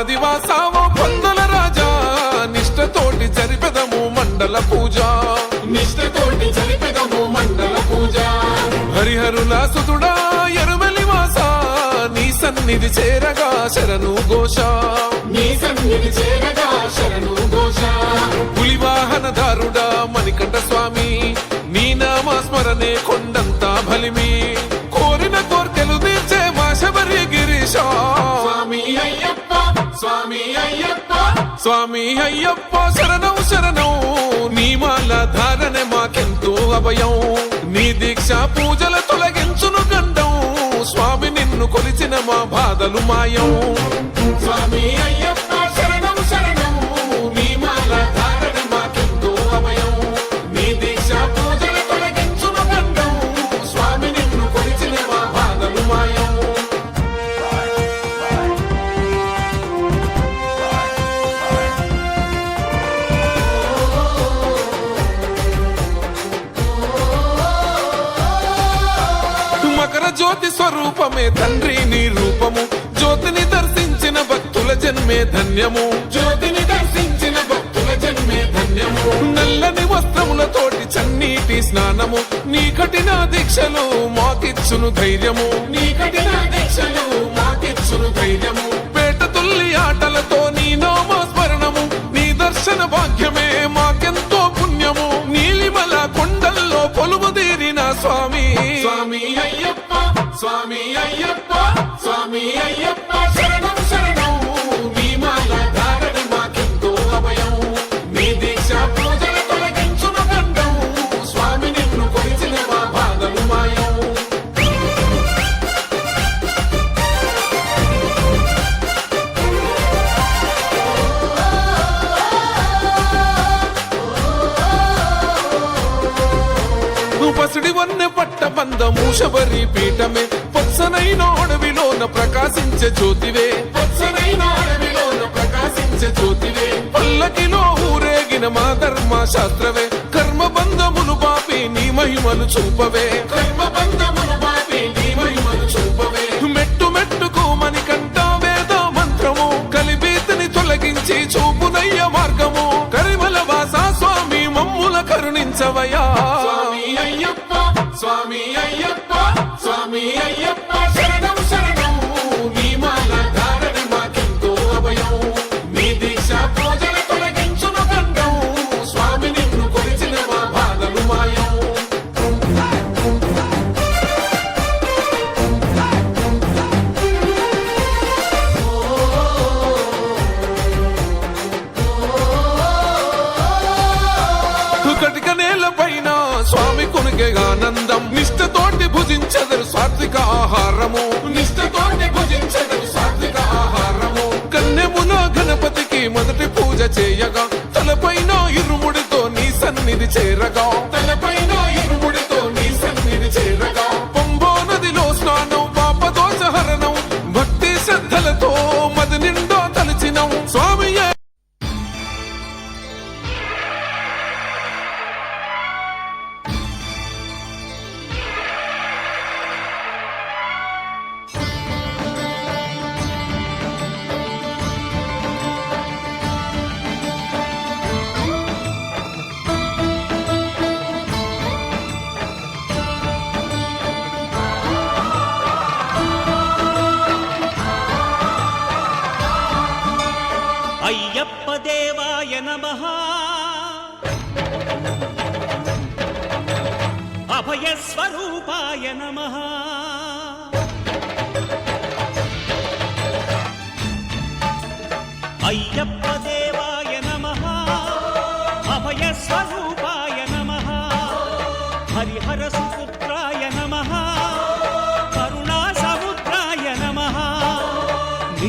పంబా నది వాసావో పొందల రాజా. నిష్టతోటి జరిపెదము మండల పూజ. నిష్ఠతోటి జరిపెదము మండల పూజ. హరిహరుల సుతుడా ఎరుమెలి వాస నీ సన్నిధి చేరగా శరణు ఘోష. నీ సన్నిధి చేరగా శరణు ఘోష. పులివాహనదారుడా మణికంఠ స్వామి అయ్యప్ప స్వామి అయ్యప్ప శరణం శరణం. నీ మాల ధారణ మాకెంతో అభయం. నీ దీక్ష పూజల తొలగించును గండం స్వామి నిన్ను కొలిచిన మా బాధలు మాయం. స్వామి అయ్యప్ప జ్యోతి స్వరూపమే తండ్రి నీ రూపము. జ్యోతిని దర్శించిన భక్తుల జన్మే ధన్యము. జ్యోతిని దర్శించిన భక్తుల జన్మే ధన్యము. నల్లని వస్త్రములతోటి చన్నీటి స్నానము. నీ కఠిన దీక్షలు మాకిచ్చును ధైర్యము. నీ కఠిన దీక్షలు మాకిచ్చును ధైర్యము. పేట తుల్లి ఆటలతో నీ నామ స్మరణము నీ దర్శన భాగ్యమే మాకెంతో పుణ్యము. నీలిమల కొండల్లో కొలువు తీరిన స్వామి అయ్యప్ప స్వామి అయ్యప్ప శరణం శరణం. నీ మాల ధారణ మాకెంతో అభయం. నీ దీక్ష పూజల తొలగించును గండం స్వామి నిన్ను కొలిచిన మా బాధలు మాయం. పసిడి వన్నె పట్ట బంధము శబరి పీఠమే. పొచ్చనైన అడవిలోన ప్రకాశించే జ్యోతివే. పొచ్చనైన అడవిలోన ప్రకాశించే జ్యోతివే. పల్లకిలో ఊరేగిన మా ధర్మ శాస్త్రవే కర్మ బంధములు బాపి నీ మహిమలు చూపవే. కర్మ బంధములు బాపి నీ మహిమలు చూపవే. మెట్టు మెట్టుకు మణికంఠ వేద మంత్రము. కలిబీతిని తొలగించి చూపునయ్య మార్గము. కరిమల వాస స్వామి మమ్ముల కరుణించవయా. స్వామి అయ్యప్ప స్వామి అయ్యప్ప. స్వామి సాత్విక ఆహారము. నిష్ఠతోటి భుజించదు సాత్విక ఆహారము. కన్నెమున గణపతికి మొదటి పూజ చేయగా తలపైన ఇరుముడితో నీ సన్నిధి చేరగా. తలపైన అయ్యప్ప దేవాయ నమ. అభయస్వరూపాయ నమ. అయ్యప్ప దేవాయ నమ. అభయస్వరూపాయ నమ. హరిహర